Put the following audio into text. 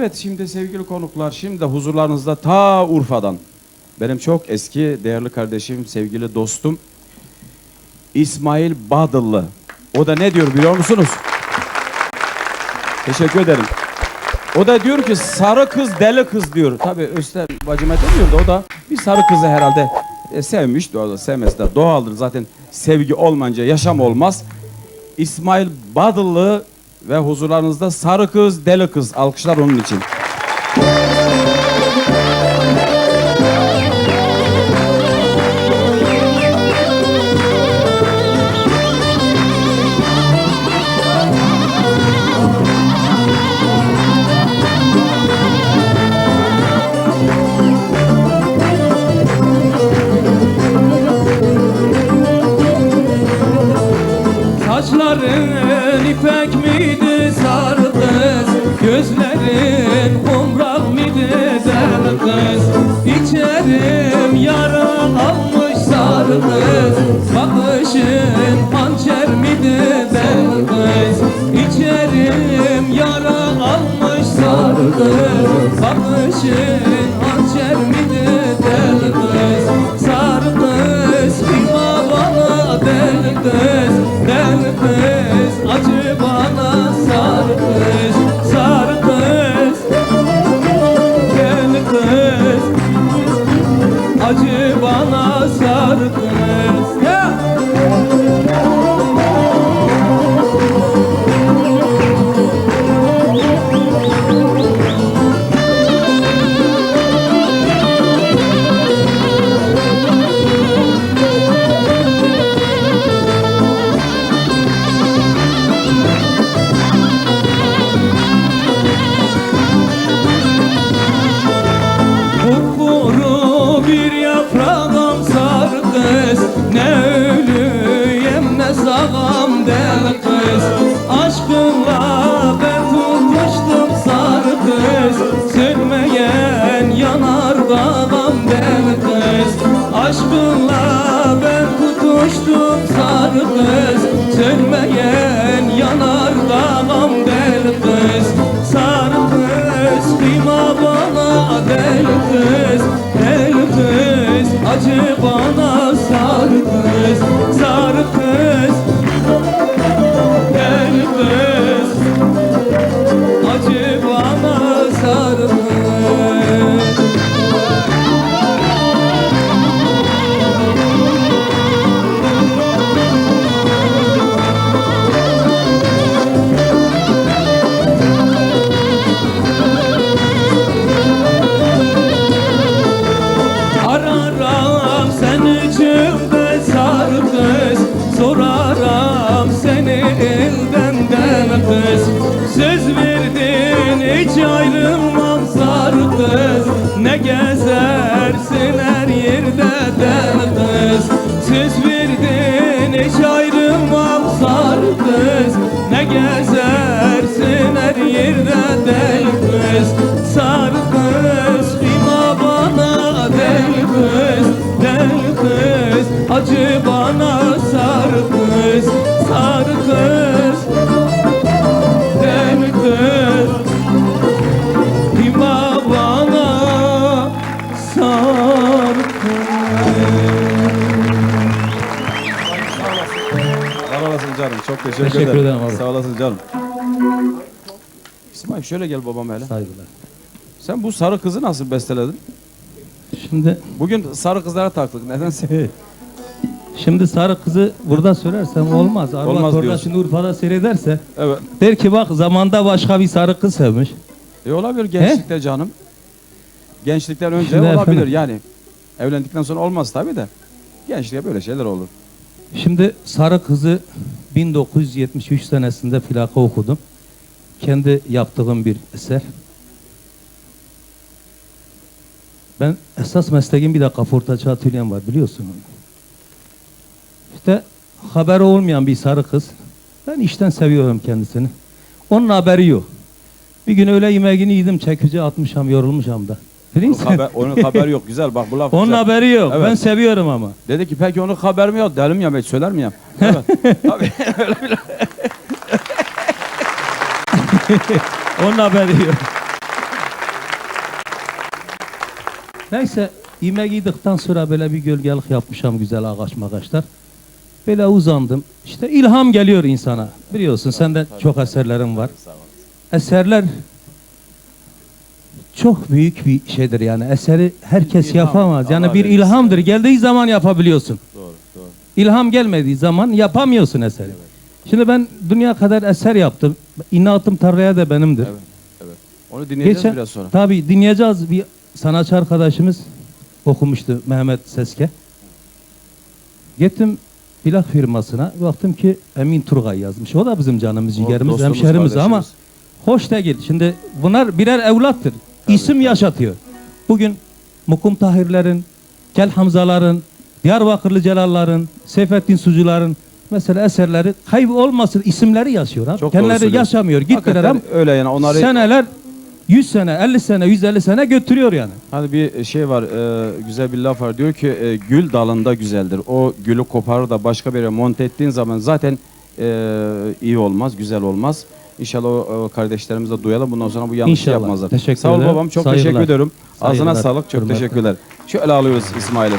Evet şimdi sevgili konuklar şimdi huzurlarınızda ta Urfa'dan benim çok eski değerli kardeşim sevgili dostum İsmail Badıllı. O da ne diyor biliyor musunuz? Teşekkür ederim. O da diyor ki sarı kız deli kız diyor. Tabii Özlem bacıma demiyor da o da bir sarı kızı herhalde e, sevmiş. Doğal, sevmesi de doğaldır. Zaten sevgi olmayınca yaşam olmaz. İsmail Badıllı ve huzurlarınızda sarı kız deli kız. Alkışlar onun için. Kız Bakışın hançer miydi deli kız. Sarı kız kıyma bana deli kız. Deli kız acı bana sarı kız. Sarı kız Deli kız. Acı bana sarı kız deme kız Söz verdin hiç ayrılmam sarı kız Ne gezersin her yerde deme kız Söz verdin hiç ayrılmam sarı kız Ne gezersin her yerde deli kız Sarı kız kıyma bana deli kız Deli kız acı bana Çok teşekkür, Teşekkür ederim. ederim abi. Sağ olasın canım. İsmail şöyle gel babam hele. Saygılar. Sen bu sarı kızı nasıl besteledin? Şimdi Bugün sarı kızlara taktık. Nedense. şimdi sarı kızı burada söylersem olmaz. Arvat Olmaz orada diyorsun. şimdi Urfa'da seyrederse Evet. der ki bak zamanda başka bir sarı kız sevmiş. E olabilir gençlikte canım. Gençlikten önce Şimdi olabilir efendim. yani. Evlendikten sonra olmaz tabii de. Gençliğe böyle şeyler olur. Şimdi sarı kızı 1973 senesinde plaka okudum. Kendi yaptığım bir eser. Ben esas mesleğim bir de kaportacı atölyem var biliyorsun onu. İşte haberi olmayan bir sarı kız. Ben işten seviyorum kendisini. Onun haberi yok. Bir gün öğle yemeğini yedim çekici atmışam yorulmuşam da. Musun? haber, onun haberi yok. Güzel bak bu laf Onun güzel. haberi yok. Evet. Ben seviyorum ama. Dedi ki peki onun haberi mi yok? Delim ya ben söyler miyim? Evet. Tabii. Onun haberi yok. Neyse yemek yedikten sonra böyle bir gölgelik yapmışam güzel ağaç mağaçlar. Böyle uzandım. İşte ilham geliyor insana. Biliyorsun sende çok eserlerin var. Eserler çok büyük bir şeydir yani. Eseri herkes İlham, yapamaz. Yani Allah bir verirse. ilhamdır. Geldiği zaman yapabiliyorsun. Doğru, doğru. İlham gelmediği zaman yapamıyorsun eseri. Şimdi ben dünya kadar eser yaptım. İnatım Tanrı'ya da benimdir. Evet, evet. Onu dinleyeceğiz Geçen, biraz sonra. Tabii dinleyeceğiz. Bir sanatçı arkadaşımız okumuştu Mehmet Seske. Gittim plak firmasına. Baktım ki Emin Turgay yazmış. O da bizim canımız, ciğerimiz, hemşerimiz ama hoş değil. Şimdi bunlar birer evlattır. İsim yaşatıyor. Bugün Mukum Tahirlerin, Kel Hamzaların, Diyarbakırlı Celalların, Seyfettin Sucuların mesela eserleri kaybolmasın isimleri yaşıyor. Abi. Çok Kendileri yaşamıyor. Gittiler ama öyle yani onları seneler 100 sene, 50 sene, 150 sene götürüyor yani. Hani bir şey var, e, güzel bir laf var. Diyor ki e, gül dalında güzeldir. O gülü koparır da başka bir yere monte ettiğin zaman zaten e, iyi olmaz, güzel olmaz. İnşallah o, o kardeşlerimiz de duyalım. Bundan sonra bu yanlışı İnşallah. yapmazlar. Teşekkür Sağ ol ederim. babam. Çok Saygılar. teşekkür ediyorum. Ağzına Saygılar. sağlık. Çok Hürmetler. teşekkürler. Şöyle alıyoruz İsmail'im.